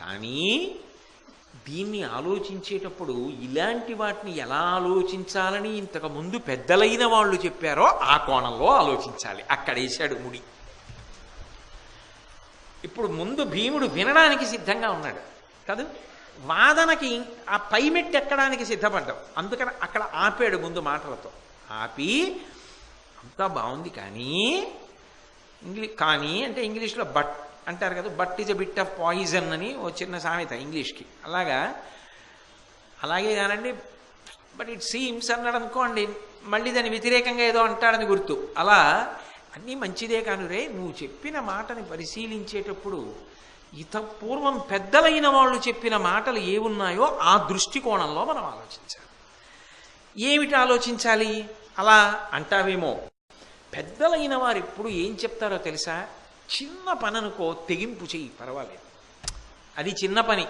కానీ దీన్ని ఆలోచించేటప్పుడు ఇలాంటి వాటిని ఎలా ఆలోచించాలని ఇంతకు ముందు పెద్దలైన వాళ్ళు చెప్పారో ఆ కోణంలో ఆలోచించాలి. అక్కడేశాడు ముడి. ఇప్పుడు ముందు భీముడు వినడానికి సిద్ధంగా ఉన్నాడు. కాదు వాదనకి ఆ పైమెట్టు ఎక్కడానికి సిద్ధపడ్డాం. అందుకని అక్కడ ఆపాడు ముందు మాటలతో. ఆపి అంతా బాగుంది కానీ ఇంగ్లీ కానీ అంటే ఇంగ్లీష్లో బట్ అంటారు కదా but is a bit of poison అని ఓ చిన్న సామెత ఇంగ్లీష్కి. అలాగా? అలాగే కానండి బట్ ఇట్ సీమ్స్ అన్నాడు అనుకోండి మళ్ళీ దాని వ్యతిరేకంగా ఏదో అంటాడని గుర్తు. అలా అన్నీ మంచిదే కాను రే నువ్వు చెప్పిన మాటని పరిశీలించేటప్పుడు ఇత పూర్వం పెద్దలైన వాళ్ళు చెప్పిన మాటలు ఏమున్నాయో ఆ దృష్టికోణంలో మనం ఆలోచించాలి. ఏమిటి ఆలోచించాలి? అలా అంటావేమో పెద్దలైన వారు ఎప్పుడు ఏం చెప్తారో తెలుసా? చిన్న పని అనుకో తెగింపు చెయ్యి పర్వాలేదు. అది చిన్న పని.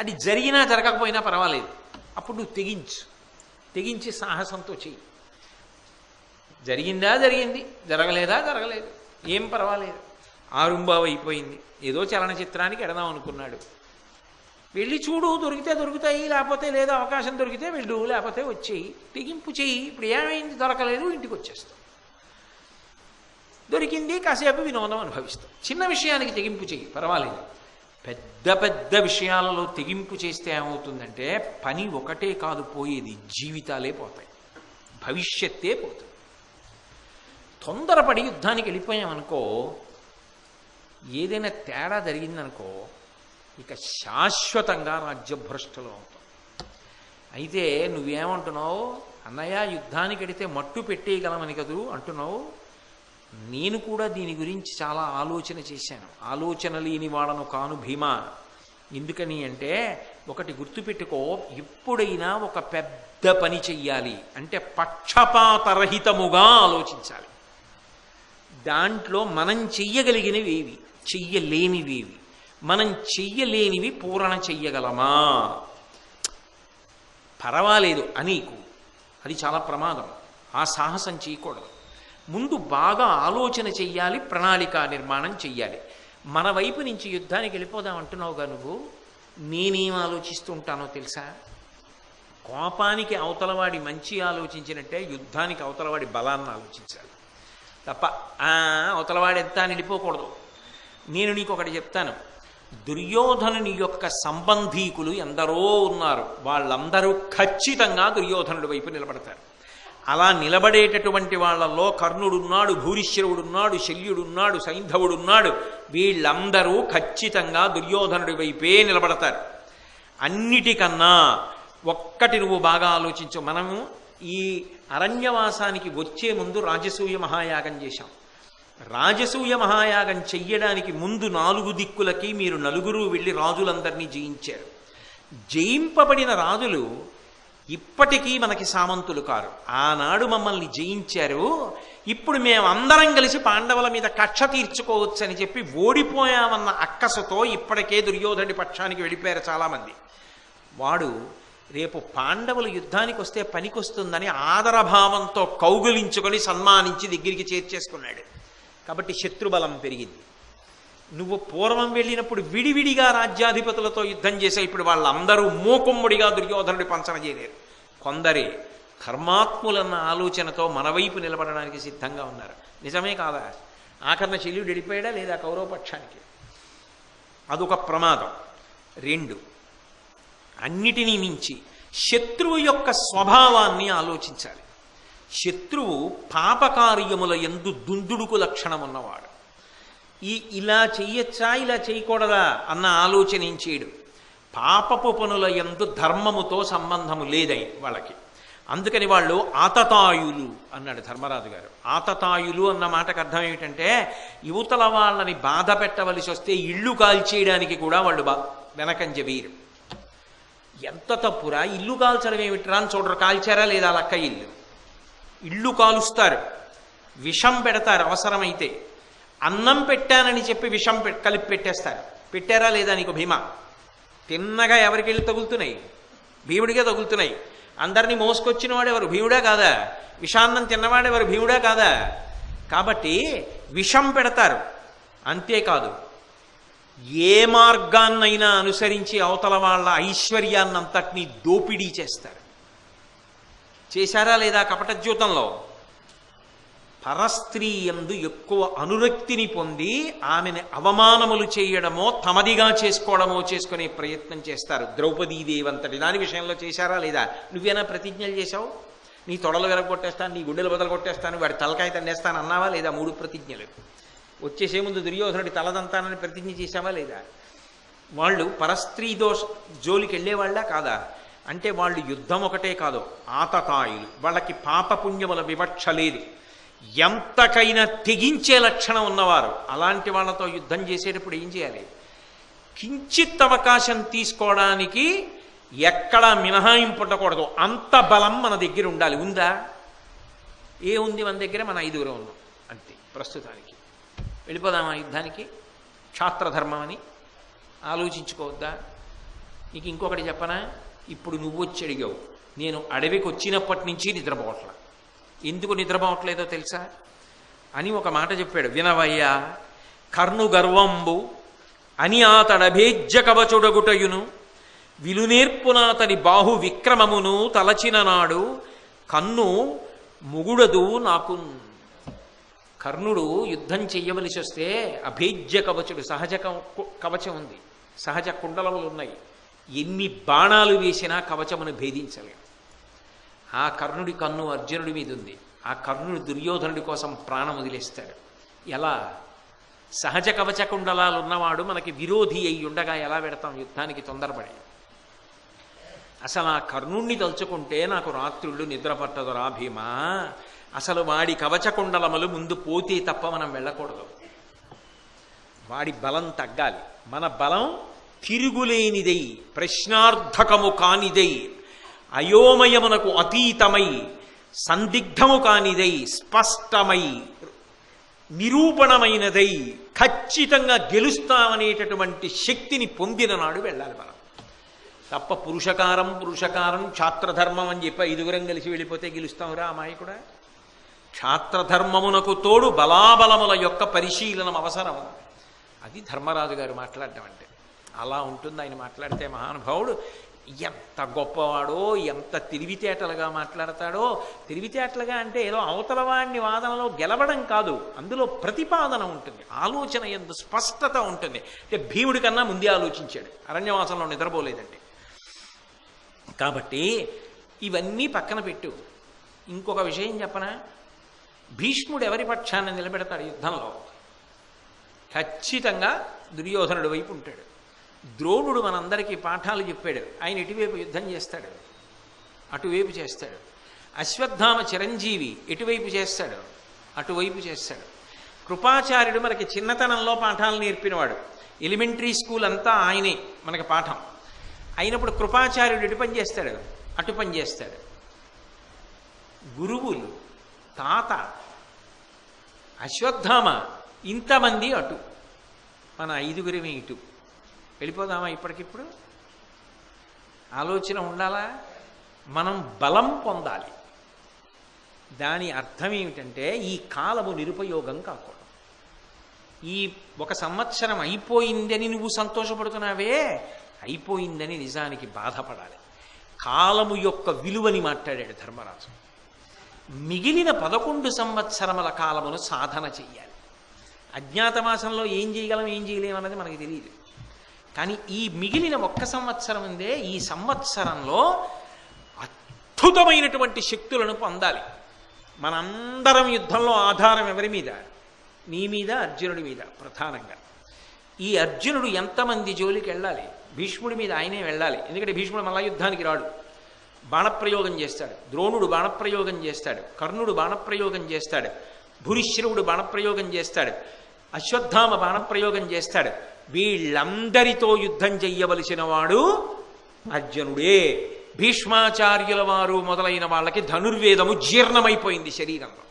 అది జరిగినా జరగకపోయినా పర్వాలేదు. అప్పుడు నువ్వు తెగించు. తెగించి సాహసంతో చెయ్యి. జరిగిందా జరిగింది. జరగలేదా జరగలేదు. ఏం పర్వాలేదు. ఆరుంబావు అయిపోయింది. ఏదో చలనచిత్రానికి ఎడదాం అనుకున్నాడు. వెళ్ళి చూడు దొరికితే దొరుకుతాయి లేకపోతే లేదో అవకాశం దొరికితే వెళ్ళు లేకపోతే వచ్చేయి. తెగింపు చెయ్యి. ఇప్పుడు ఏమైంది దొరకలేదు ఇంటికి వచ్చేస్తాం దొరికింది కాసేపు వినోదం అనుభవిస్తాం. చిన్న విషయానికి తెగింపు చెయ్యి పర్వాలేదు. పెద్ద పెద్ద విషయాలలో తెగింపు చేస్తే ఏమవుతుందంటే పని ఒకటే కాదు పోయేది జీవితాలే పోతాయి. భవిష్యత్తే పోతుంది. తొందరపడి యుద్ధానికి వెళ్ళిపోయామనుకో ఏదైనా తేడా జరిగిందనుకో ఇక శాశ్వతంగా రాజ్యభ్రష్టులు అవుతాం అయితే నువ్వేమంటున్నావు? అన్నయ్య యుద్ధానికి వెడితే మట్టు పెట్టేయగలమని కదూ అంటున్నావు? నేను కూడా దీని గురించి చాలా ఆలోచన చేశాను. ఆలోచన లేని వాడను కాను భీమా. ఎందుకని అంటే ఒకటి గుర్తుపెట్టుకో ఎప్పుడైనా ఒక పెద్ద పని చెయ్యాలి. అంటే పక్షపాతరహితముగా ఆలోచించాలి. దాంట్లో మనం చెయ్యగలిగినవి ఏవి చెయ్యలేనివేవి మనం చెయ్యలేనివి పూరణ చెయ్యగలమా? పర్వాలేదు అనీకు. అది చాలా ప్రమాదం. ఆ సాహసం చేయకూడదు. ముందు బాగా ఆలోచన చెయ్యాలి ప్రణాళిక నిర్మాణం చెయ్యాలి. మన వైపు నుంచి యుద్ధానికి వెళ్ళిపోదాం అంటున్నావుగా నువ్వు. నేనేం ఆలోచిస్తూ ఉంటానో తెలుసా? కోపానికి అవతలవాడి మంచి ఆలోచించినట్టే యుద్ధానికి అవతలవాడి బలాన్ని ఆలోచించాలి. తప్ప అవతలవాడు ఎంత అని వెళ్ళిపోకూడదు. నేను నీకు ఒకటి చెప్తాను. దుర్యోధనుని యొక్క సంబంధీకులు ఎందరో ఉన్నారు. వాళ్ళందరూ ఖచ్చితంగా దుర్యోధనుడి వైపు నిలబడతారు. అలా నిలబడేటటువంటి వాళ్ళల్లో కర్ణుడున్నాడు భూరిశ్రవుడున్నాడు శల్యుడున్నాడు సైంధవుడున్నాడు. వీళ్ళందరూ ఖచ్చితంగా దుర్యోధనుడి వైపే నిలబడతారు. అన్నిటికన్నా ఒక్కటి నువ్వు బాగా ఆలోచించు. మనము ఈ అరణ్యవాసానికి వచ్చే ముందు రాజసూయ మహాయాగం చేశాం. రాజసూయ మహాయాగం చెయ్యడానికి ముందు నాలుగు దిక్కులకి మీరు నలుగురు వెళ్ళి రాజులందరినీ జయించారు. జయింపబడిన రాజులు ఇప్పటికీ మనకి సామంతులు కారు. ఆనాడు మమ్మల్ని జయించారు. ఇప్పుడు మేమందరం కలిసి పాండవుల మీద కక్ష తీర్చుకోవచ్చని చెప్పి ఓడిపోయామన్న అక్కసతో ఇప్పటికే దుర్యోధని పక్షానికి వెళ్ళిపోయారు చాలామంది. వాడు రేపు పాండవులు యుద్ధానికి వస్తే పనికొస్తుందని ఆదరభావంతో కౌగులించుకొని సన్మానించి దగ్గరికి చేర్చేసుకున్నాడు. కాబట్టి శత్రుబలం పెరిగింది. నువ్వు పూర్వం వెళ్ళినప్పుడు విడివిడిగా రాజ్యాధిపతులతో యుద్ధం చేసే ఇప్పుడు వాళ్ళందరూ మూకుమ్ముడిగా దుర్యోధనుడి పంచన చేయలేరు. కొందరే ధర్మాత్ములన్న ఆలోచనతో మన వైపు నిలబడడానికి సిద్ధంగా ఉన్నారు. నిజమే కాదా? ఆఖరణ శల్యుడు వెళ్ళిపోయాడా లేదా కౌరవపక్షానికి? అదొక ప్రమాదం. రెండు అన్నిటినీ మించి శత్రువు యొక్క స్వభావాన్ని ఆలోచించాలి. శత్రువు పాపకార్యముల ఎందు దుందుడుకు లక్షణం ఉన్నవాడు ఈ ఇలా చెయ్యొచ్చా ఇలా చేయకూడదా అన్న ఆలోచన ఏం చేయడు పాపపు పనుల ఎందు ధర్మముతో సంబంధము లేదై వాళ్ళకి. అందుకని వాళ్ళు ఆతతాయులు అన్నాడు ధర్మరాజు గారు. ఆతతాయులు అన్న మాటకు అర్థం ఏమిటంటే యువతల వాళ్ళని బాధ పెట్టవలసి వస్తే ఇల్లు కాల్చేయడానికి కూడా వాళ్ళు బా వెనకంజ వీరు ఎంత తప్పురా ఇల్లు కాల్చడం ఏమిట్రా అని చూడరు కాల్చారా లేదా లక్క ఇల్లు? ఇల్లు కాలుస్తారు. విషం పెడతారు అవసరమైతే. అన్నం పెట్టానని చెప్పి విషం పె- కలిపి పెట్టేస్తారు. పెట్టారా లేదా నీకు భీమా? తిన్నగా ఎవరికి వెళ్ళి తగులుతున్నాయి? భీముడిగా తగులుతున్నాయి. అందరినీ మోసుకొచ్చిన వాడెవరు భీముడా కాదా? విషాన్నం తిన్నవాడెవరు భీముడా కాదా? కాబట్టి విషం పెడతారు. అంతేకాదు ఏ మార్గాన్నైనా అనుసరించి అవతల వాళ్ళ ఐశ్వర్యాన్నంతటినీ దోపిడీ చేస్తారు. చేశారా లేదా కపట జీవితంలో? పరస్త్రీ ఎందు ఎక్కువ అనురక్తిని పొంది ఆమెను అవమానములు చేయడమో తమదిగా చేసుకోవడమో చేసుకునే ప్రయత్నం చేస్తారు. ద్రౌపదీదేవంతటి. దాని విషయంలో చేశారా లేదా? నువ్వేనా ప్రతిజ్ఞలు చేశావు? నీ తొడలు వెరగొట్టేస్తాను నీ గుండెలు బదలు కొట్టేస్తాను వాడి తలకాయ తండేస్తాను అన్నావా లేదా? మూడు ప్రతిజ్ఞలు. వచ్చేసే ముందు దుర్యోధనుడి తలదంతానని ప్రతిజ్ఞ చేశావా లేదా? వాళ్ళు పరస్త్రీ దోష జోలికి వెళ్ళేవాళ్ళా కాదా? అంటే వాళ్ళు యుద్ధం ఒకటే కాదు ఆతతాయులు. వాళ్ళకి పాపపుణ్యముల వివక్ష లేదు. ఎంతకైనా తెగించే లక్షణం ఉన్నవారు. అలాంటి వాళ్ళతో యుద్ధం చేసేటప్పుడు ఏం చేయాలి? కించిత్ అవకాశం తీసుకోవడానికి ఎక్కడా మినహాయింపు ఉండకూడదు అంత బలం మన దగ్గర ఉండాలి. ఉందా? ఏ ఉంది మన దగ్గర? మన ఐదుగురు ఉన్నాం. అంతే ప్రస్తుతానికి. వెళ్ళిపోదామా యుద్ధానికి? క్షాత్రధర్మం అని ఆలోచించుకోవద్దా? నీకు ఇంకొకటి చెప్పనా? ఇప్పుడు నువ్వు వచ్చి అడిగావు. నేను అడవికి వచ్చినప్పటి నుంచి నిద్రపోవట్లా. ఎందుకు నిద్రపోవట్లేదో తెలుసా? అని ఒక మాట చెప్పాడు. వినవయ్యా కర్ణు గర్వంబు అని అతడభేజ్య కవచుడగుటయును విలునేర్పునాతని బాహు విక్రమమును తలచిననాడు కన్ను ముగుడదు నాకు కర్ణుడు యుద్ధం చెయ్యవలసి వస్తే అభేజ్య కవచుడు సహజ కవ- కవచం ఉంది. సహజ కుండలములు ఉన్నాయి. ఎన్ని బాణాలు వేసినా కవచమును భేదించలేం. ఆ కర్ణుడి కన్ను అర్జునుడి మీద ఉంది ఆ కర్ణుడు దుర్యోధనుడి కోసం ప్రాణం వదిలేస్తాడు. ఎలా? సహజ కవచకుండలాలు ఉన్నవాడు మనకి విరోధి అయి ఉండగా ఎలా పెడతాం? యుద్ధానికి తొందరపడి. అసలు ఆ కర్ణుణ్ణి తలుచుకుంటే నాకు రాత్రుళ్ళు నిద్ర పట్టదురా భీమా. అసలు వాడి కవచకుండలములు ముందు పోతే తప్ప మనం వెళ్ళకూడదు. వాడి బలం తగ్గాలి. మన బలం తిరుగులేనిదై ప్రశ్నార్థకము కానిదై అయోమయమునకు అతీతమై సందిగ్ధము కానిదై స్పష్టమై నిరూపణమైనదై ఖచ్చితంగా గెలుస్తామనేటటువంటి శక్తిని పొందిన నాడు వెళ్ళాలి మనం. తప్ప పురుషకారం పురుషకారం క్షాత్రధర్మం అని చెప్పి ఐదుగురం కలిసి వెళ్ళిపోతే గెలుస్తాంరా అమ్మాయి కూడా క్షాత్రధర్మమునకు తోడు బలాబలముల యొక్క పరిశీలనం అవసరం. అది ధర్మరాజు గారు మాట్లాడడం అంటే. అలా ఉంటుంది ఆయన మాట్లాడితే మహానుభావుడు ఎంత గొప్పవాడో ఎంత తెలివితేటలుగా మాట్లాడతాడో తెలివితేటలుగా అంటే ఏదో అవతల వాదనలో గెలవడం కాదు అందులో ప్రతిపాదన ఉంటుంది ఆలోచన ఎంత స్పష్టత ఉంటుంది. అంటే భీముడి కన్నా ముందే ఆలోచించాడు అరణ్యవాసంలో నిద్రపోలేదండి. కాబట్టి ఇవన్నీ పక్కన పెట్టు. ఇంకొక విషయం చెప్పనా? భీష్ముడు ఎవరి పక్షాన్ని నిలబెడతాడు యుద్ధంలో? ఖచ్చితంగా దుర్యోధనుడి వైపు ఉంటాడు. ద్రోణుడు మనందరికీ పాఠాలు చెప్పాడు. ఆయన ఇటువైపు యుద్ధం చేస్తాడు. అటువైపు చేస్తాడు. అశ్వత్థామ చిరంజీవి ఎటువైపు చేస్తాడు. అటువైపు చేస్తాడు. కృపాచార్యుడు మనకి చిన్నతనంలో పాఠాలు నేర్పినవాడు. ఎలిమెంటరీ స్కూల్ అంతా ఆయనే మనకి పాఠం. అయినప్పుడు కృపాచార్యుడు ఎటు పని చేస్తాడు? అటు పని చేస్తాడు. గురువులు తాత అశ్వత్థామ ఇంతమంది అటు. మన ఐదుగురిమే ఇటు. వెళ్ళిపోదామా ఇప్పటికిప్పుడు? ఆలోచన ఉండాలా? మనం బలం పొందాలి. దాని అర్థం ఏమిటంటే ఈ కాలము నిరుపయోగం కాకూడదు. ఈ ఒక సంవత్సరం అయిపోయిందని నువ్వు సంతోషపడుతున్నావే? అయిపోయిందని నిజానికి బాధపడాలి. కాలము యొక్క విలువని మాట్లాడాడు ధర్మరాజు. మిగిలిన పదకొండు సంవత్సరముల కాలమును సాధన చెయ్యాలి. అజ్ఞాతమాసంలో ఏం చేయగలం ఏం చేయలేమన్నది మనకి తెలియదు. కానీ ఈ మిగిలిన ఒక్క సంవత్సరం ఉందే ఈ సంవత్సరంలో అద్భుతమైనటువంటి శక్తులను పొందాలి. మనందరం యుద్ధంలో ఆధారం ఎవరి మీద? నీ మీద అర్జునుడి మీద ప్రధానంగా. ఈ అర్జునుడు ఎంతమంది జోలికి వెళ్ళాలి? భీష్ముడి మీద ఆయనే వెళ్ళాలి. ఎందుకంటే భీష్ముడు మళ్ళా యుద్ధానికి రాడు. బాణప్రయోగం చేస్తాడు. ద్రోణుడు బాణప్రయోగం చేస్తాడు. కర్ణుడు బాణప్రయోగం చేస్తాడు. భూరిశ్రవుడు బాణప్రయోగం చేస్తాడు. అశ్వత్థామ బాణప్రయోగం చేస్తాడు. వీళ్ళందరితో యుద్ధం చెయ్యవలసిన వాడు అర్జునుడే. భీష్మాచార్యుల వారు మొదలైన వాళ్ళకి ధనుర్వేదము జీర్ణమైపోయింది శరీరంలో.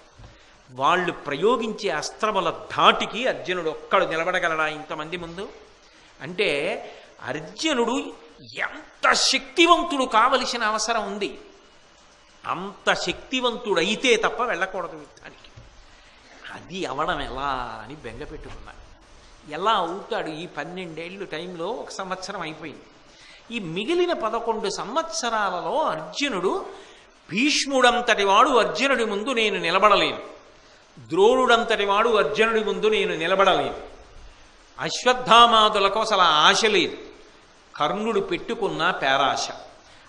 వాళ్ళు ప్రయోగించే అస్త్రముల ధాటికి అర్జునుడు ఒక్కడు నిలబడగలడా ఇంతమంది ముందు? అంటే అర్జునుడు ఎంత శక్తివంతుడు కావలసిన అవసరం ఉంది. అంత శక్తివంతుడైతే తప్ప వెళ్ళకూడదు యుద్ధానికి. అది అవడం ఎలా అని బెంగ పెట్టుకున్నాను ఎలా అవుతాడు ఈ పన్నెండేళ్ళు టైంలో? ఒక సంవత్సరం అయిపోయింది. ఈ మిగిలిన పదకొండు సంవత్సరాలలో అర్జునుడు భీష్ముడంతటి వాడు అర్జునుడి ముందు నేను నిలబడలేను. ద్రోణుడంతటి వాడు అర్జునుడి ముందు నేను నిలబడలేను. అశ్వత్థామాదులకు అసలు ఆశ లేదు. కర్ణుడు పెట్టుకున్న పేరాశ.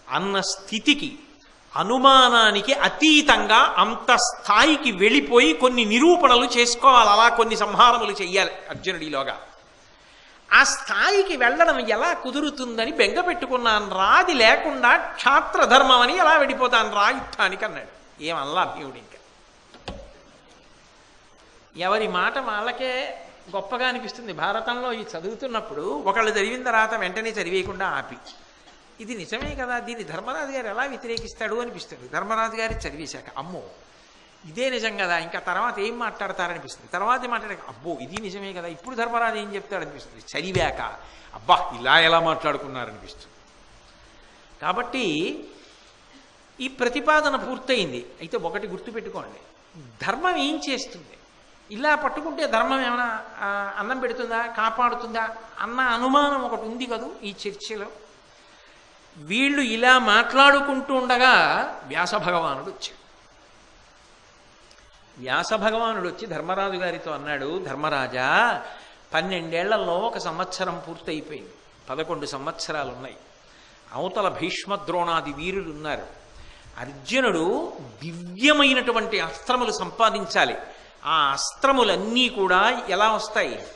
అన్న స్థితికి అనుమానానికి అతీతంగా అంత స్థాయికి వెళ్ళిపోయి కొన్ని నిరూపణలు చేసుకోవాలి. అలా కొన్ని సంహారములు చెయ్యాలి అర్జునుడిలోగా. ఆ స్థాయికి వెళ్ళడం ఎలా కుదురుతుందని బెంగ పెట్టుకున్నాను. రాది లేకుండా క్షాత్రధర్మం అని ఎలా వెళ్ళిపోతాను? రా యుద్ధానికి అన్నాడు. ఏమల్లా భీముడు ఇంకా. ఎవరి మాట వాళ్ళకే గొప్పగా అనిపిస్తుంది. భారతంలో ఇది చదువుతున్నప్పుడు ఒకళ్ళు చదివిన తర్వాత వెంటనే చదివేయకుండా ఆపి. ఇది నిజమే కదా దీన్ని ధర్మరాజు గారు ఎలా వ్యతిరేకిస్తాడు అనిపిస్తుంది. ధర్మరాజు గారి చదివేశాక అమ్మో ఇదే నిజం కదా ఇంకా తర్వాత ఏం మాట్లాడతారనిపిస్తుంది. తర్వాత మాట్లాడాక అబ్బో ఇది నిజమే కదా ఇప్పుడు ధర్మరాజు ఏం చెప్తాడు అనిపిస్తుంది చదివాక అబ్బా ఇలా ఎలా మాట్లాడుకున్నారనిపిస్తుంది. కాబట్టి ఈ ప్రతిపాదన పూర్తయింది. అయితే ఒకటి గుర్తుపెట్టుకోండి. ధర్మం ఏం చేస్తుంది? ఇలా పట్టుకుంటే ధర్మం ఏమైనా అన్నం పెడుతుందా కాపాడుతుందా అన్న అనుమానం ఒకటి ఉంది కదూ ఈ చర్చలో? వీళ్ళు ఇలా మాట్లాడుకుంటూ ఉండగా వ్యాస భగవానుడు వచ్చాడు. వ్యాస భగవానుడు వచ్చి ధర్మరాజు గారితో అన్నాడు ధర్మరాజా పన్నెండేళ్ళలో ఒక సంవత్సరం పూర్తయిపోయింది. పదకొండు సంవత్సరాలు ఉన్నాయి అవతల భీష్మద్రోణాది వీరులు ఉన్నారు. అర్జునుడు దివ్యమైనటువంటి అస్త్రములు సంపాదించాలి. ఆ అస్త్రములన్నీ కూడా ఎలా వస్తాయి?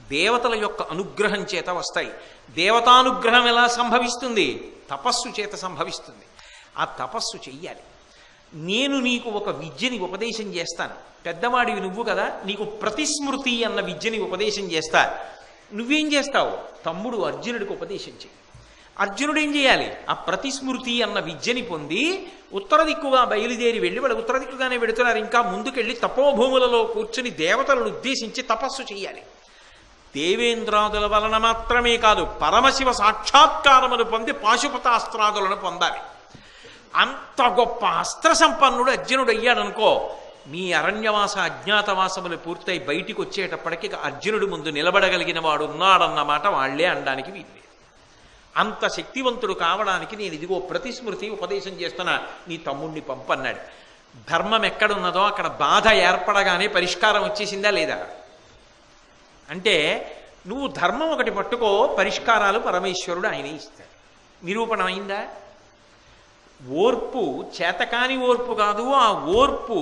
దేవతల యొక్క అనుగ్రహం చేత వస్తాయి. దేవతానుగ్రహం ఎలా సంభవిస్తుంది? తపస్సు చేత సంభవిస్తుంది. ఆ తపస్సు చెయ్యాలి. నేను నీకు ఒక విద్యని ఉపదేశం చేస్తాను. పెద్దవాడివి నువ్వు కదా నీకు ప్రతిస్మృతి అన్న విద్యని ఉపదేశం చేస్తా. నువ్వేం చేస్తావు? తమ్ముడు అర్జునుడికి ఉపదేశం చేయి అర్జునుడు ఏం చేయాలి? ఆ ప్రతిస్మృతి అన్న విద్యని పొంది ఉత్తర దిక్కుగా బయలుదేరి వెళ్ళి వాళ్ళు ఉత్తర దిక్కుగానే వెడుతున్నారు. ఇంకా ముందుకెళ్ళి తపోభూములలో కూర్చుని దేవతలను ఉద్దేశించి తపస్సు చేయాలి దేవేంద్రాదుల వలన మాత్రమే కాదు పరమశివ సాక్షాత్కారమును పొంది పాశుపతాస్త్రాదులను పొందాలి. అంత గొప్ప అస్త్ర సంపన్నుడు అర్జునుడు అయ్యాడనుకో మీ అరణ్యవాస అజ్ఞాతవాసములు పూర్తయి బయటికి వచ్చేటప్పటికి అర్జునుడు ముందు నిలబడగలిగిన వాడు ఉన్నాడన్నమాట వాళ్ళే అనడానికి వీల్లేదు. అంత శక్తివంతుడు కావడానికి నేను ఇదిగో ప్రతిస్మృతి ఉపదేశం చేస్తున్నా నీ తమ్ముణ్ణి పంపన్నాడు. ధర్మం ఎక్కడున్నదో అక్కడ బాధ ఏర్పడగానే పరిష్కారం వచ్చేసిందా లేదా? అంటే నువ్వు ధర్మం ఒకటి పట్టుకో పరిష్కారాలు పరమేశ్వరుడు ఆయనే ఇస్తాడు. నిరూపణమైందా ఓర్పు చేతకాని ఓర్పు కాదు ఆ ఓర్పు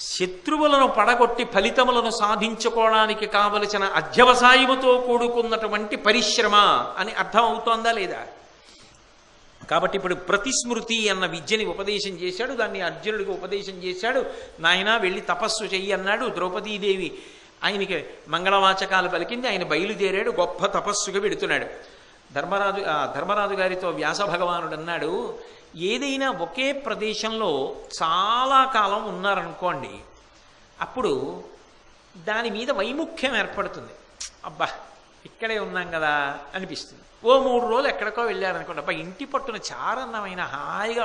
శత్రువులను పడగొట్టి ఫలితములను సాధించుకోవడానికి కావలసిన అధ్యవసాయముతో కూడుకున్నటువంటి పరిశ్రమ అని అర్థం అవుతోందా లేదా? కాబట్టి ఇప్పుడు ప్రతిస్మృతి అన్న విద్యని ఉపదేశం చేశాడు దాన్ని అర్జునుడికి ఉపదేశం చేశాడు నాయన వెళ్ళి తపస్సు చెయ్యి అన్నాడు ద్రౌపదీదేవి ఆయనకి మంగళవాచకాలు పలికింది ఆయన బయలుదేరాడు గొప్ప తపస్సుగా వెడుతున్నాడు. ధర్మరాజు ఆ, ధర్మరాజు గారితో వ్యాస భగవానుడు అన్నాడు ఏదైనా ఒకే ప్రదేశంలో చాలా కాలం ఉన్నారనుకోండి అప్పుడు దాని మీద వైముఖ్యం ఏర్పడుతుంది. అబ్బా ఇక్కడే ఉన్నాం కదా అనిపిస్తుంది. ఓ మూడు రోజులు ఎక్కడికో వెళ్ళారనుకోండి అబ్బా ఇంటి పట్టున చారన్నమైన హాయిగా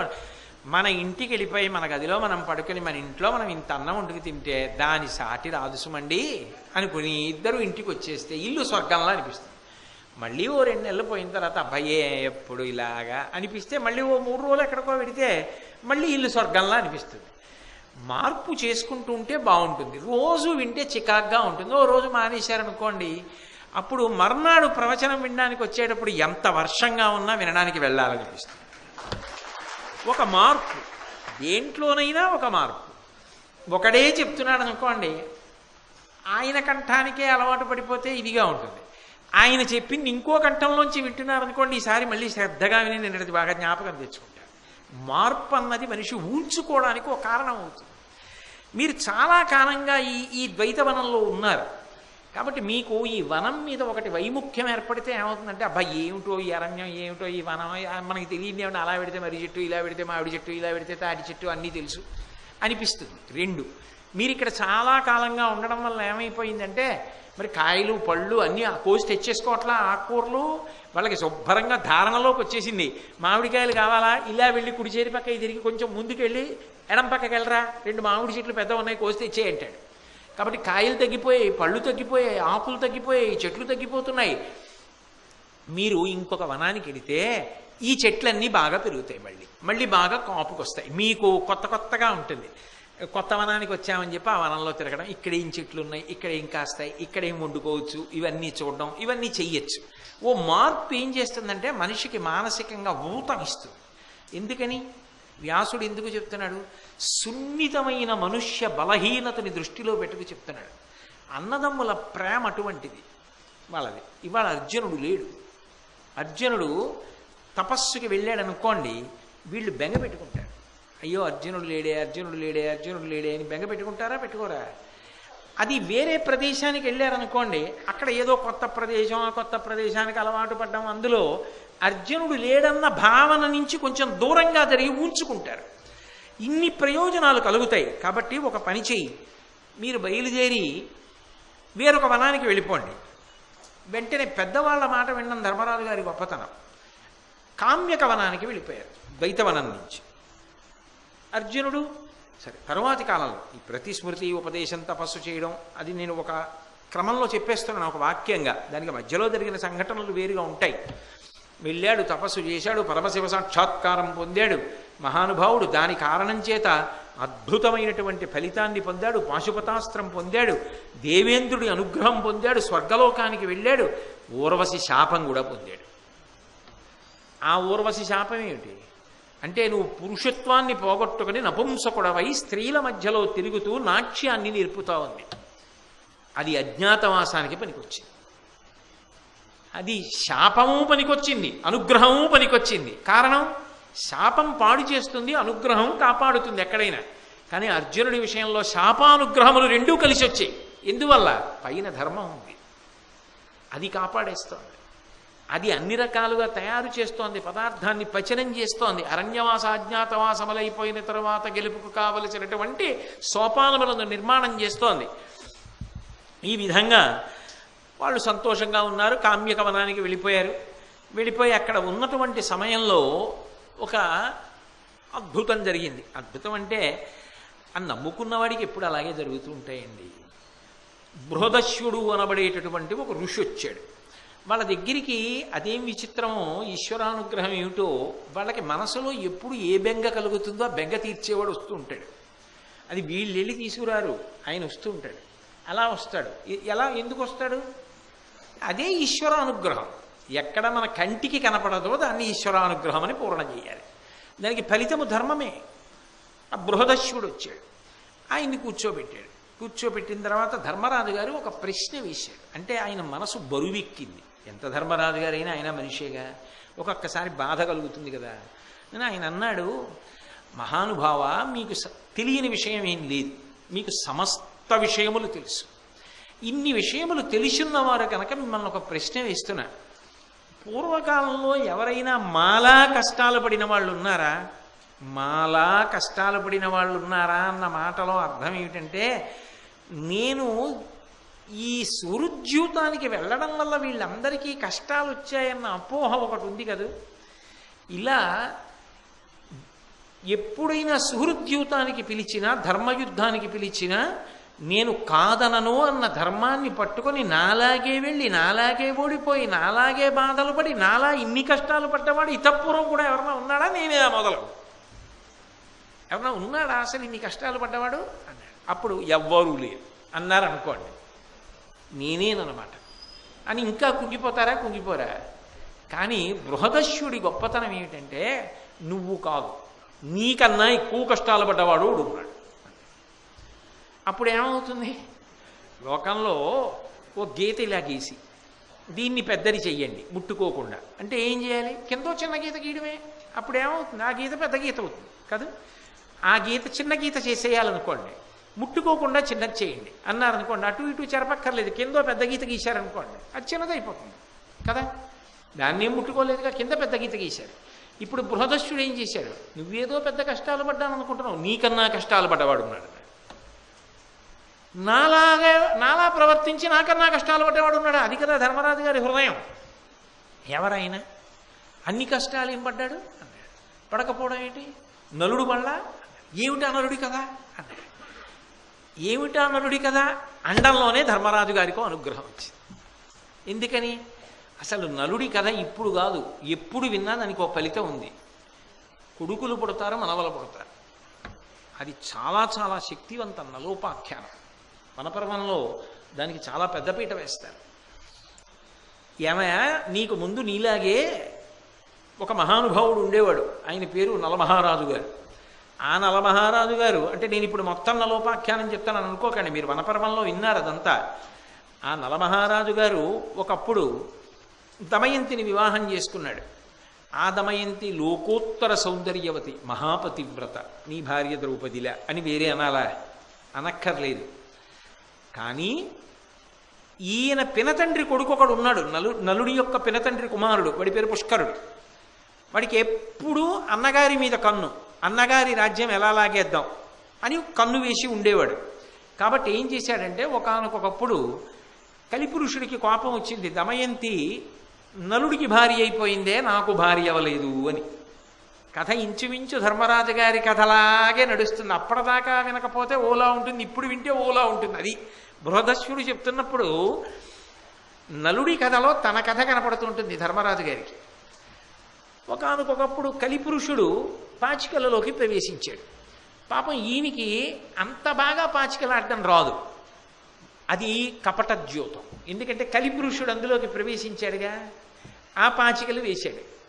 మన ఇంటికి వెళ్ళిపోయి మన గదిలో మనం పడుకొని మన ఇంట్లో మనం ఇంత అన్నం వండుకు తింటే దాని సాటి రాదుసుమండి అనుకుని ఇద్దరు ఇంటికి వచ్చేస్తే ఇల్లు స్వర్గంలా అనిపిస్తుంది. మళ్ళీ ఓ రెండు నెలలు పోయిన తర్వాత అబ్బాయే ఎప్పుడు ఇలాగా అనిపిస్తే మళ్ళీ ఓ మూడు రోజులు ఎక్కడికో పెడితే మళ్ళీ ఇల్లు స్వర్గంలా అనిపిస్తుంది. మార్పు చేసుకుంటూ ఉంటే బాగుంటుంది. రోజు వింటే చికాగ్గా ఉంటుంది. ఓ రోజు మానేశారనుకోండి అప్పుడు మర్నాడు ప్రవచనం వినడానికి వచ్చేటప్పుడు ఎంత వర్షంగా ఉన్నా వినడానికి వెళ్ళాలనిపిస్తుంది. ఒక మార్పు. దేంట్లోనైనా ఒక మార్పు. ఒకడే చెప్తున్నాడు అనుకోండి ఆయన కంఠానికే అలవాటు పడిపోతే ఇదిగా ఉంటుంది. ఆయన చెప్పింది ఇంకో కంఠంలోంచి వింటున్నారు అనుకోండి ఈసారి మళ్ళీ శ్రద్ధగా విని నిన్నటి బాగా జ్ఞాపకం తెచ్చుకుంటారు. మార్పు అన్నది మనిషి ఊంచుకోవడానికి ఒక కారణం అవుతుంది. మీరు చాలా కాలంగా ఈ ఈ ద్వైత వనంలో ఉన్నారు. కాబట్టి మీకు ఈ వనం మీద ఒకటి వైముఖ్యం ఏర్పడితే ఏమవుతుందంటే అబ్బా ఏమిటో ఈ అరణ్యం ఏమిటో ఈ వనం మనకి తెలియదు ఏమిటో? అలా పెడితే మర్రి చెట్టు ఇలా పెడితే మామిడి చెట్టు ఇలా పెడితే తాటి చెట్టు అన్నీ తెలుసు. అనిపిస్తుంది. రెండు మీరు ఇక్కడ చాలా కాలంగా ఉండడం వల్ల ఏమైపోయిందంటే మరి కాయలు పళ్ళు అన్నీ కోసి తెచ్చేసుకోవట్లా ఆకుకూరలు వాళ్ళకి శుభ్రంగా ధారణలోకి వచ్చేసింది. మామిడికాయలు కావాలా? ఇలా వెళ్ళి కుడిచేరి పక్క తిరిగి కొంచెం ముందుకెళ్ళి ఎడం పక్కకి వెళ్ళరా? రెండు మామిడి చెట్లు పెద్ద ఉన్నాయి కోసి తెచ్చేయంటాడు. కాబట్టి కాయలు తగ్గిపోయాయి పళ్ళు తగ్గిపోయాయి ఆకులు తగ్గిపోయాయి చెట్లు తగ్గిపోతున్నాయి. మీరు ఇంకొక వనానికి వెళితే ఈ చెట్లన్నీ బాగా పెరుగుతాయి మళ్ళీ. మళ్ళీ బాగా కాపుకి వస్తాయి మీకు కొత్త కొత్తగా ఉంటుంది. కొత్త వనానికి వచ్చామని చెప్పి ఆ వనంలో తిరగడం ఇక్కడ ఏం చెట్లు ఉన్నాయి ఇక్కడ ఏం కాస్తాయి ఇక్కడ ఏం వండుకోవచ్చు ఇవన్నీ చూడడం ఇవన్నీ చెయ్యొచ్చు. ఓ మార్పు ఏం చేస్తుందంటే మనిషికి మానసికంగా ఊతం ఇస్తుంది ఎందుకని? వ్యాసుడు ఎందుకు చెప్తున్నాడు? సున్నితమైన మనుష్య బలహీనతని దృష్టిలో పెట్టుకు చెప్తున్నాడు. అన్నదమ్ముల ప్రేమ అటువంటిది వాళ్ళది. ఇవాళ అర్జునుడు లేడు. అర్జునుడు తపస్సుకి వెళ్ళాడు అనుకోండి వీళ్ళు బెంగ పెట్టుకుంటారు. అయ్యో అర్జునుడు లేడే అర్జునుడు లేడే అర్జునుడు లేడే అని బెంగ పెట్టుకుంటారా పెట్టుకోరా? అది వేరే ప్రదేశానికి వెళ్ళారనుకోండి అక్కడ ఏదో కొత్త ప్రదేశం ఆ కొత్త ప్రదేశానికి అలవాటు పడ్డం అందులో అర్జునుడు లేడన్న భావన నుంచి కొంచెం దూరంగా జరిగి ఉంచుకుంటారు ఇన్ని ప్రయోజనాలు కలుగుతాయి. కాబట్టి ఒక పని చేయి. మీరు బయలుదేరి వేరొక వనానికి వెళ్ళిపోండి. వెంటనే పెద్దవాళ్ళ మాట వినడం ధర్మరాజు గారి గొప్పతనం. కామ్యక వనానికి వెళ్ళిపోయారు ద్వైతవనం నుంచి. అర్జునుడు సరే తరువాతి కాలంలో ఈ ప్రతిస్మృతి ఉపదేశం తపస్సు చేయడం అది నేను ఒక క్రమంలో చెప్పేస్తున్నాను ఒక వాక్యంగా. దానికి మధ్యలో జరిగిన సంఘటనలు వేరుగా ఉంటాయి. వెళ్ళాడు తపస్సు చేశాడు పరమశివ సాక్షాత్కారం పొందాడు. మహానుభావుడు దాని కారణం చేత అద్భుతమైనటువంటి ఫలితాన్ని పొందాడు పాశుపతాస్త్రం పొందాడు దేవేంద్రుడి అనుగ్రహం పొందాడు స్వర్గలోకానికి వెళ్ళాడు ఊర్వశి శాపం కూడా పొందాడు. ఆ ఊర్వశి శాపం ఏమిటి? అంటే నువ్వు పురుషత్వాన్ని పోగొట్టుకుని నపుంసకుడవై స్త్రీల మధ్యలో తిరుగుతూ నాట్యాన్ని నేర్పుతా ఉంది అది అజ్ఞాతవాసానికి పనికొచ్చింది. అది శాపము పనికొచ్చింది అనుగ్రహము పనికొచ్చింది. కారణం? శాపం పాడు చేస్తుంది అనుగ్రహం కాపాడుతుంది ఎక్కడైనా. కానీ అర్జునుడి విషయంలో శాపానుగ్రహములు రెండూ కలిసి వచ్చాయి ఎందువల్ల? పైన ధర్మం ఉంది. అది కాపాడేస్తోంది. అది అన్ని రకాలుగా తయారు చేస్తోంది పదార్థాన్ని పచనం చేస్తోంది. అరణ్యవాస అజ్ఞాతవాసములైపోయిన తర్వాత గెలుపుకు కావలసినటువంటి సోపానములను నిర్మాణం చేస్తోంది. ఈ విధంగా వాళ్ళు సంతోషంగా ఉన్నారు కామ్యక వనానికి వెళ్ళిపోయారు. వెళ్ళిపోయి అక్కడ ఉన్నటువంటి సమయంలో ఒక అద్భుతం జరిగింది. అద్భుతం అంటే ఆ నమ్ముకున్నవాడికి ఎప్పుడు అలాగే జరుగుతూ ఉంటాయండి. బృహదశ్యుడు అనబడేటటువంటి ఒక ఋషి వచ్చాడు. వాళ్ళ దగ్గరికి అదేం విచిత్రమో ఈశ్వరానుగ్రహం ఏమిటో వాళ్ళకి మనసులో ఎప్పుడు ఏ బెంగ కలుగుతుందో ఆ బెంగ తీర్చేవాడు వస్తూ ఉంటాడు. అది వీళ్ళు వెళ్ళి తీసుకురారు. ఆయన వస్తూ ఉంటాడు. అలా వస్తాడు. ఎలా ఎందుకు వస్తాడు? అదే ఈశ్వరానుగ్రహం. ఎక్కడ మన కంటికి కనపడదో దాన్ని ఈశ్వరానుగ్రహం అని పూర్ణ చేయాలి. దానికి ఫలితము ధర్మమే. ఆ బృహదశ్వుడు వచ్చాడు. ఆయన్ని కూర్చోబెట్టాడు. కూర్చోబెట్టిన తర్వాత ధర్మరాజు గారు ఒక ప్రశ్న వేశాడు. అంటే ఆయన మనసు బరువెక్కింది. ఎంత ధర్మరాజు గారైనా ఆయన మనిషేగా? ఒక్కొక్కసారి బాధ కలుగుతుంది కదా. అని ఆయన అన్నాడు మహానుభావ మీకు స- తెలియని విషయం ఏం లేదు. మీకు సమస్త విషయములు తెలుసు. ఇన్ని విషయములు తెలిసిన్నవారు కనుక మిమ్మల్ని ఒక ప్రశ్న వేస్తున్నా. పూర్వకాలంలో ఎవరైనా మాలా కష్టాలు పడిన వాళ్ళు ఉన్నారా? మాలా కష్టాలు పడిన వాళ్ళు ఉన్నారా అన్న మాటలో అర్థం ఏమిటంటే నేను ఈ సురుజ్యూతానికి వెళ్ళడం వల్ల వీళ్ళందరికీ కష్టాలు వచ్చాయన్న అపోహ ఒకటి ఉంది కదా? ఇలా ఎప్పుడైనా సుహృద్యూతానికి పిలిచినా ధర్మయుద్ధానికి పిలిచినా నేను కాదనను అన్న ధర్మాన్ని పట్టుకొని నాలాగే వెళ్ళి నాలాగే ఓడిపోయి నాలాగే బాధలు పడి నాలా ఇన్ని కష్టాలు పడ్డవాడు ఇతపూర్వం కూడా ఎవరన్నా ఉన్నాడా? నేనే మొదలు. ఎవరన్నా ఉన్నాడా? అసలు ఇన్ని కష్టాలు పడ్డవాడు? అన్నాడు. అప్పుడు ఎవ్వరూ లేరు. అన్నారు అనుకోండి. నేనేనమాట అని ఇంకా కుంగిపోతారా? కుంగిపోరా. కానీ బృహదశ్యుడి గొప్పతనం ఏమిటంటే నువ్వు కాదు. నీకన్నా ఎక్కువ కష్టాలు పడ్డవాడు ఉన్నాడు అప్పుడు ఏమవుతుంది లోకంలో ఓ గీత ఇలా గీసి దీన్ని పెద్దది చెయ్యండి ముట్టుకోకుండా. అంటే ఏం చేయాలి? కిందో చిన్న గీత గీయడమే. అప్పుడు ఏమవుతుంది ఆ గీత పెద్ద గీత అవుతుంది కదా? ఆ గీత చిన్న గీత చేసేయాలనుకోండి ముట్టుకోకుండా చిన్నది చేయండి. అన్నారనుకోండి అటు ఇటు చెరపక్కర్లేదు కిందో పెద్ద గీత గీశారనుకోండి అది చిన్నదైపోతుంది కదా? దాన్ని ఏం ముట్టుకోలేదుగా కింద పెద్ద గీత గీశారు. ఇప్పుడు బృహదస్సుడు ఏం చేశాడు? నువ్వేదో పెద్ద కష్టాలు పడ్డాను అనుకుంటున్నావు నీకన్నా కష్టాలు పడ్డవాడు ఉన్నాడు నాలాగే నాలా ప్రవర్తించి నాకన్నా కష్టాలు పడ్డేవాడు ఉన్నాడు? అది కదా ధర్మరాజు గారి హృదయం. ఎవరైనా అన్ని కష్టాలు ఏం పడ్డాడు? అన్నాడు. పడకపోవడం ఏంటి? నలుడు వల్ల ఏమిటా నలుడి కదా అన్నాడు. ఏమిటా నలుడి కదా అండంలోనే ధర్మరాజు గారికో అనుగ్రహం వచ్చింది. ఎందుకని? అసలు నలుడి కథ ఇప్పుడు కాదు. ఎప్పుడు విన్నా దానికి ఒక ఫలితం ఉంది. కొడుకులు పుడతారు మనవలు పుడతారు. అది చాలా చాలా శక్తివంతం నలోపాఖ్యానం. వనపర్వంలో దానికి చాలా పెద్దపీట వేస్తారు. ఏమయ్యా నీకు ముందు నీలాగే ఒక మహానుభావుడు ఉండేవాడు. ఆయన పేరు నలమహారాజు గారు. ఆ నలమహారాజు గారు అంటే నేను ఇప్పుడు మొత్తం నలోపాఖ్యానం చెప్తాను అనుకోకండి మీరు వనపర్వంలో విన్నారు అదంతా. ఆ నలమహారాజు గారు ఒకప్పుడు దమయంతిని వివాహం చేసుకున్నాడు. ఆ దమయంతి లోకోత్తర సౌందర్యవతి మహాపతివ్రత నీ భార్య ద్రౌపదిలా అని వేరే అనాలా? అనక్కర్లేదు. కానీ ఈయన పినతండ్రి కొడుకు ఒకడు ఉన్నాడు నలు నలుడి యొక్క పినతండ్రి కుమారుడు వాడి పేరు పుష్కరుడు. వాడికి ఎప్పుడూ అన్నగారి మీద కన్ను అన్నగారి రాజ్యం ఎలా లాగేద్దాం అని కన్ను వేసి ఉండేవాడు. కాబట్టి ఏం చేశాడంటే ఒకనకొకప్పుడు కలిపురుషుడికి కోపం వచ్చింది దమయంతి నలుడికి భార్య అయిపోయిందే నాకు భార్య అవ్వలేదు అని. కథ ఇంచుమించు ధర్మరాజు గారి కథలాగే నడుస్తుంది. అప్పటిదాకా వినకపోతే ఓలా ఉంటుంది ఇప్పుడు వింటే ఓలా ఉంటుంది. అది బృహదశ్యుడు చెప్తున్నప్పుడు నలుడి కథలో తన కథ కనపడుతుంటుంది ధర్మరాజు గారికి. ఒకనకొకప్పుడు కలిపురుషుడు పాచికలలోకి ప్రవేశించాడు. పాపం ఈయనకి అంత బాగా పాచికలాడడం రాదు. అది కపట ద్యోతం. ఎందుకంటే కలిపురుషుడు అందులోకి ప్రవేశించాడుగా. ఆ పాచికలు వేశాడు.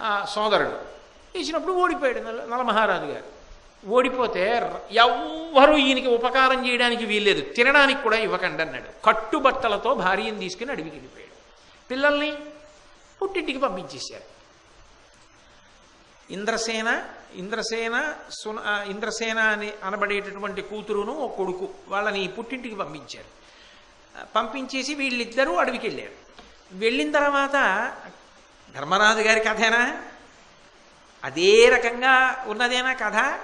ఆ సోదరుడు వేసినప్పుడు ఓడిపోయాడు నల నలమహారాజు గారు. ఓడిపోతే ఎవ్వరూ ఈయనకి ఉపకారం చేయడానికి వీల్లేదు. తినడానికి కూడా ఇవ్వకండి అన్నాడు. కట్టుబట్టలతో భార్యను తీసుకుని అడవికి వెళ్ళిపోయాడు. పిల్లల్ని పుట్టింటికి పంపించేశారు. ఇంద్రసేన ఇంద్రసేన సున ఇంద్రసేన అని అనబడేటటువంటి కూతురును ఒక కొడుకు వాళ్ళని పుట్టింటికి పంపించారు. పంపించేసి వీళ్ళిద్దరూ అడవికి వెళ్ళారు. వెళ్ళిన తర్వాత ధర్మరాజు గారి కథేనా? అదే రకంగా ఉన్నదేనా కథ?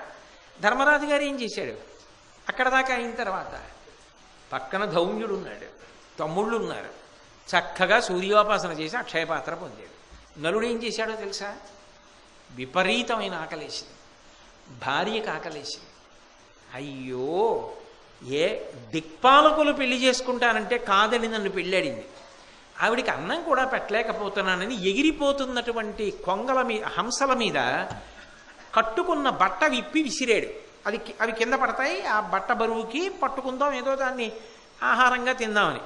ధర్మరాజు గారు ఏం చేశాడు? అక్కడ దాకా అయిన తర్వాత పక్కన ధౌమ్యుడు ఉన్నాడు తమ్ముళ్ళు ఉన్నారు చక్కగా సూర్యోపాసన చేసి అక్షయపాత్ర పొందాడు. నలుడు ఏం చేశాడో తెలుసా? విపరీతమైన ఆకలేసింది. భార్యకు ఆకలేసింది. అయ్యో ఏ దిక్పాలకులు పెళ్ళి చేసుకుంటానంటే కాదని నన్ను పెళ్ళాడింది. ఆవిడికి అన్నం కూడా పెట్టలేకపోతున్నానని ఎగిరిపోతున్నటువంటి కొంగల మీద హంసల మీద కట్టుకున్న బట్ట విప్పి విసిరాడు. అది అవి కింద పడతాయి ఆ బట్ట బరువుకి పట్టుకుందాం ఏదో దాన్ని ఆహారంగా తిందామని.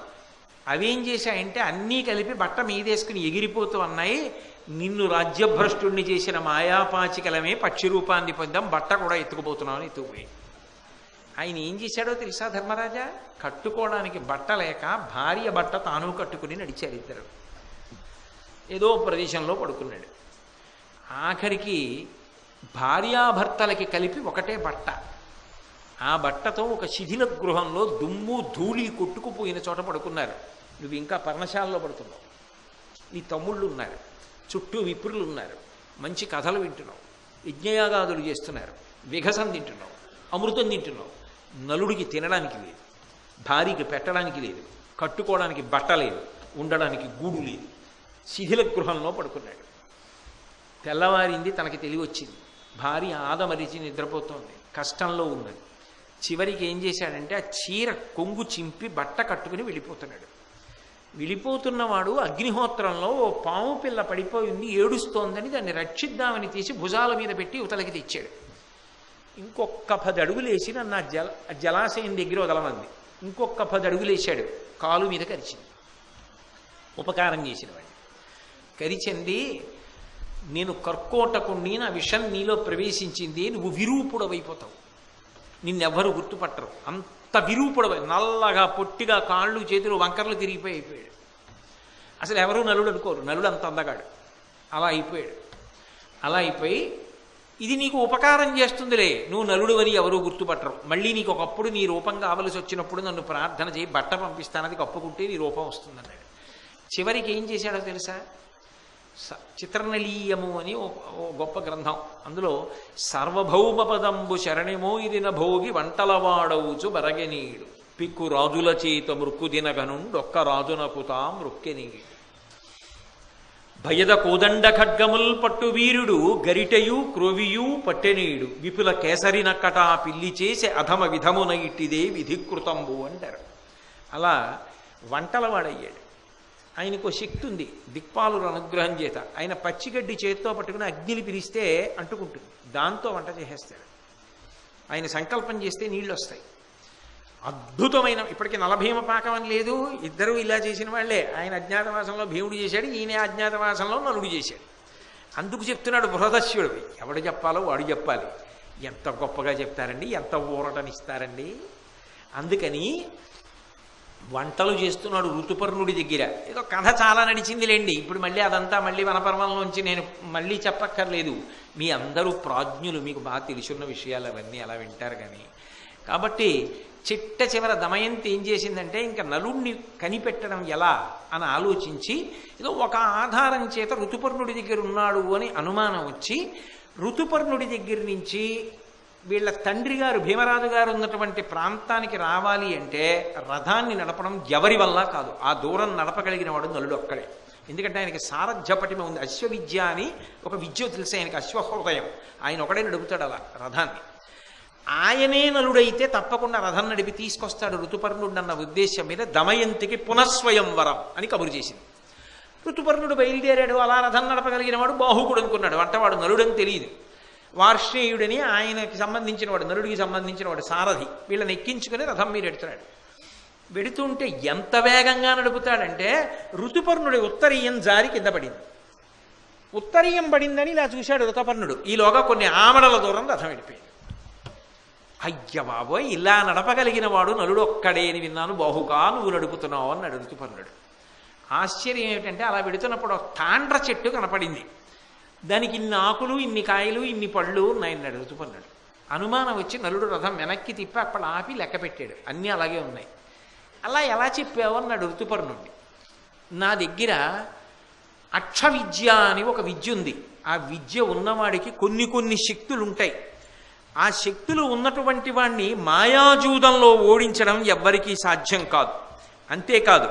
అవేం చేశాయంటే అన్నీ కలిపి బట్ట మీదేసుకుని ఎగిరిపోతూ ఉన్నాయి నిన్ను రాజ్యభ్రష్టుణ్ణి చేసిన మాయాపాచికలమే పక్షి రూపాన్ని పొందాం బట్ట కూడా ఎత్తుకుపోతున్నామని ఎత్తుకుపోయి ఆయన ఏం చేశాడో తెలుసా ధర్మరాజా? కట్టుకోవడానికి బట్ట లేక భార్య బట్ట తాను కట్టుకుని నడిచారు ఇద్దరు. ఏదో ప్రదేశంలో పడుకున్నాడు. ఆఖరికి భార్యాభర్తలకి కలిపి ఒకటే బట్ట. ఆ బట్టతో ఒక శిథిల గృహంలో దుమ్ము ధూళి కొట్టుకుపోయిన చోట పడుకున్నారు. నువ్వు ఇంకా పర్ణశాలలో పడుతున్నావు. నీ తమ్ముళ్ళు ఉన్నారు చుట్టూ విప్రులు ఉన్నారు మంచి కథలు వింటున్నావు. యజ్ఞయాగాదులు చేస్తున్నారు. విఘసం తింటున్నావు. అమృతం తింటున్నావు. నలుడికి తినడానికి లేదు. భార్యకి పెట్టడానికి లేదు. కట్టుకోవడానికి బట్ట లేదు. ఉండడానికి గూడు లేదు. శిథిల గృహంలో పడుకున్నాడు. తెల్లవారింది తనకి తెలివి వచ్చింది భార్య ఆదమరిచి నిద్రపోతోంది. కష్టంలో ఉన్నది. చివరికి ఏం చేశాడంటే ఆ చీర కొంగు చింపి బట్ట కట్టుకుని వెళ్ళిపోతున్నాడు. వెళ్ళిపోతున్నవాడు అగ్నిహోత్రంలో ఓ పాము పిల్ల పడిపోయింది ఏడుస్తోందని దాన్ని రక్షిద్దామని తీసి భుజాల మీద పెట్టి ఉతలకి తెచ్చాడు. ఇంకొక పది నన్ను ఆ జల జలాశయం దగ్గర వదలమంది. ఇంకొక పది అడుగులు కాలు మీద కరిచింది. ఉపకారం చేసిన వాడిని. కరిచింది నేను కర్కోటకుణ్ణి నా విషం నీలో ప్రవేశించింది నువ్వు విరూపుడవైపోతావు. నిన్నెవ్వరు గుర్తుపట్టరు. అంత విరూపుడవై నల్లగా పొట్టిగా కాళ్ళు చేతులు వంకర్లు తిరిగిపోయి అయిపోయాడు. అసలు ఎవరు నలుడు అనుకోరు. నలుడు అంత అందగాడు. అలా అయిపోయాడు. అలా అయిపోయి ఇది నీకు ఉపకారం చేస్తుందిలే. నువ్వు నలుడు అని ఎవరూ గుర్తుపట్టరు. మళ్ళీ నీకు ఒకప్పుడు నీ రూపం కావలసి వచ్చినప్పుడు నన్ను ప్రార్థన చేయి బట్ట పంపిస్తానది కప్పుకుంటే నీ రూపం వస్తుందన్నాడు. చివరికి ఏం చేశాడో తెలుసా? స- చిత్రనలీయము అని ఓ గొప్ప గ్రంథం. అందులో సార్వభౌమ పదంబు శరణిమోయిరిన భోగి వంటలవాడవుచు బరగెనీడు పిక్కు రాజుల చేత మృక్కు దినగనుండొక్క రాజునకు తా భయద కోదండ ఖడ్గముల్ పట్టు వీరుడు గరిటయు క్రోవియు పట్టెనీయుడు విపుల కేసరి నక్కటా పిల్లి చేసే అధమ విధమున ఇట్టిదే విధికృతంబు అంటారు. అలా వంటలవాడయ్యాడు. ఆయనకు శక్తి ఉంది దిక్పాలు అనుగ్రహం చేత. ఆయన పచ్చిగడ్డి చేతితో పట్టుకుని అగ్నిని పిలిస్తే అంటుకుంటుంది. దాంతో వంట చేసేస్తాడు. ఆయన సంకల్పం చేస్తే నీళ్ళు వస్తాయి అద్భుతమైన ఇప్పటికి నలభీమ పాకం అని లేదు ఇద్దరు ఇలా చేసిన వాళ్ళే. ఆయన అజ్ఞాతవాసంలో భీముడు చేశాడు ఈయన అజ్ఞాతవాసంలో నలుడు చేశాడు. అందుకు చెప్తున్నాడు బృహదస్యుడు ఎవడు చెప్పాలో వాడు చెప్పాలి. ఎంత గొప్పగా చెప్తారండి ఎంత ఊరటనిస్తారండి. అందుకని వంటలు చేస్తున్నాడు ఋతుపర్ణుడి దగ్గర. ఏదో కథ చాలా నడిచిందిలేండి. ఇప్పుడు మళ్ళీ అదంతా మళ్ళీ వనపర్వంలోంచి నేను మళ్ళీ చెప్పక్కర్లేదు. మీ అందరూ ప్రాజ్ఞులు మీకు బాగా తెలుసున్న విషయాలు అవన్నీ అలా వింటారు కానీ కాబట్టి చిట్ట చివర దమయంతి ఏం చేసిందంటే ఇంకా నలుణ్ణి కనిపెట్టడం ఎలా అని ఆలోచించి ఏదో ఒక ఆధారం చేత ఋతుపర్ణుడి దగ్గర ఉన్నాడు అని అనుమానం వచ్చి ఋతుపర్ణుడి దగ్గర నుంచి వీళ్ళ తండ్రి గారు భీమరాజు గారు ఉన్నటువంటి ప్రాంతానికి రావాలి అంటే రథాన్ని నడపడం ఎవరి వల్ల కాదు. ఆ దూరం నడపగలిగిన వాడు నలుడు ఒక్కడే. ఎందుకంటే ఆయనకి సారథ్యపటిమ ఉంది. అశ్వవిద్య అని ఒక విద్య తెలిసి? ఆయనకి అశ్వహృదయం. ఆయన ఒకడే నడుపుతాడు అలా రథాన్ని. ఆయనే నలుడైతే తప్పకుండా రథం నడిపి తీసుకొస్తాడు ఋతుపర్ణుడు అన్న ఉద్దేశం మీద దమయంతికి పునఃస్వయంవరం అని కబురు చేసింది. ఋతుపర్ణుడు బయలుదేరాడు. అలా రథం నడపగలిగిన వాడు బాహుకుడు అనుకున్నాడు. వంటవాడు నలుడని తెలియదు. వార్షేయుడని ఆయనకి సంబంధించిన వాడు నరుడికి సంబంధించిన వాడు సారథి. వీళ్ళని ఎక్కించుకుని రథం మీరు ఎడుతున్నాడు. వెడుతుంటే ఎంత వేగంగా నడుపుతాడంటే ఋతుపర్ణుడి ఉత్తరీయం జారి కింద పడింది. ఉత్తరీయం పడిందని ఇలా చూశాడు ఋతపర్ణుడు. ఈలోగా కొన్ని ఆమడల దూరం రథం వెళ్ళిపోయింది అయ్య బాబోయ్ ఇలా నడపగలిగిన వాడు నలుడు ఒక్కడే అని విన్నాను. బాహుగా నువ్వు నడుపుతున్నావు అన్నాడు ఋతుపర్ణుడు. ఆశ్చర్యం ఏమిటంటే అలా వెడుతున్నప్పుడు తాండ్ర చెట్టు కనపడింది. దానికి ఇన్ని ఆకులు ఇన్ని కాయలు ఇన్ని పళ్ళు ఉన్నాయన్నాడు ఋతుపర్ణుడు అనుమానం వచ్చి నలుడు రథం వెనక్కి తిప్పి అక్కడ ఆపి లెక్క పెట్టాడు. అన్నీ అలాగే ఉన్నాయి. అలా ఎలా చెప్పావు అన్నాడు ఋతుపర్ణుడిని నా దగ్గర అక్ష విద్య అని ఒక విద్య ఉంది. ఆ విద్య ఉన్నవాడికి కొన్ని కొన్ని శక్తులు ఉంటాయి ఆ శక్తులు ఉన్నటువంటి వాణ్ణి మాయాజూదంలో ఓడించడం ఎవ్వరికీ సాధ్యం కాదు. అంతేకాదు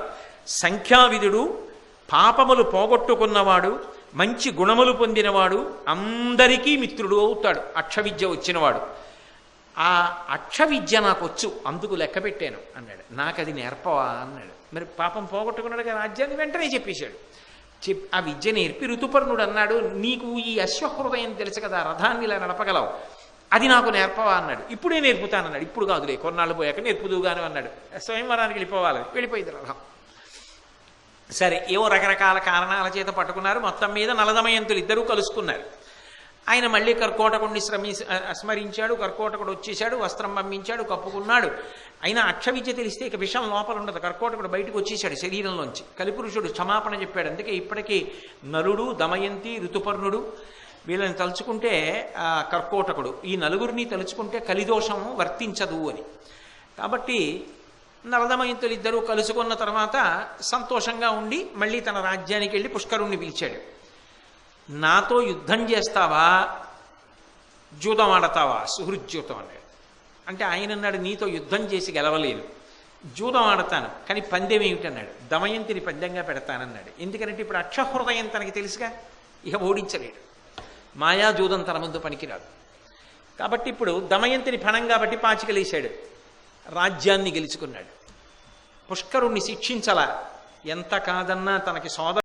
సంఖ్యావిధుడు పాపములు పోగొట్టుకున్నవాడు మంచి గుణములు పొందినవాడు అందరికీ మిత్రుడు అవుతాడు. అక్షవిద్య వచ్చినవాడు. ఆ అక్ష విద్య నాకు వచ్చు అందుకు లెక్క పెట్టాను అన్నాడు. నాకు అది నేర్పవా అన్నాడు. మరి పాపం పోగొట్టుకున్నాడు రాజ్యాన్ని వెంటనే చెప్పేశాడు. చెప్ ఆ విద్య నేర్పి ఋతుపర్ణుడు అన్నాడు నీకు ఈ అశ్వహృదయం తెలుసు కదా రథాన్ని ఇలా నడపగలవు. అది నాకు నేర్పవా అన్నాడు. ఇప్పుడే నేర్పుతానన్నాడు. ఇప్పుడు కాదులే కొన్నాళ్ళు పోయాక నేర్పుదుగాను అన్నాడు. స్వయంవరానికి వెళ్ళిపోవాలి వెళ్ళిపోయింది రథం. సరే ఏవో రకరకాల కారణాల చేత పట్టుకున్నారు. మొత్తం మీద నలదమయంతులు ఇద్దరూ కలుసుకున్నారు. ఆయన మళ్ళీ కర్కోటకుడిని శ్రమి స్మరించాడు కర్కోటకుడు వచ్చేశాడు వస్త్రం పంపించాడు కప్పుకున్నాడు. అయినా అక్షవిద్య తెలిస్తే ఇక విషం లోపల ఉండదు. కర్కోటకుడు బయటకు వచ్చేశాడు శరీరంలోంచి. కలిపురుషుడు క్షమాపణ చెప్పాడు. అందుకే ఇప్పటికీ నలుడు దమయంతి ఋతుపర్ణుడు వీళ్ళని తలుచుకుంటే కర్కోటకుడు. ఈ నలుగురిని తలుచుకుంటే కలిదోషం వర్తించదు అని. కాబట్టి నరదమయంతులు ఇద్దరూ కలుసుకున్న తర్వాత సంతోషంగా ఉండి మళ్ళీ తన రాజ్యానికి వెళ్ళి పుష్కరుణ్ణి పిలిచాడు. నాతో యుద్ధం చేస్తావా? జూదం ఆడతావా? సుహృద్యూతం అన్నాడు. అంటే ఆయన అన్నాడు నీతో యుద్ధం చేసి గెలవలేను. జూదం ఆడతాను కానీ పందెం ఏమిటన్నాడు దమయంతిని పందెంగా పెడతానన్నాడు. ఎందుకంటే ఇప్పుడు అక్షహృదయం తనకి తెలుసుగా? ఇక ఓడించలేడు. మాయా జూదం తన ముందు పనికిరాదు. కాబట్టి ఇప్పుడు దమయంతిని ఫణంగా బట్టి పాచికలేశాడు. రాజ్యాన్ని గెలుచుకున్నాడు. పుష్కరుణ్ణి శిక్షించలా. ఎంత కాదన్నా తనకి సోదరు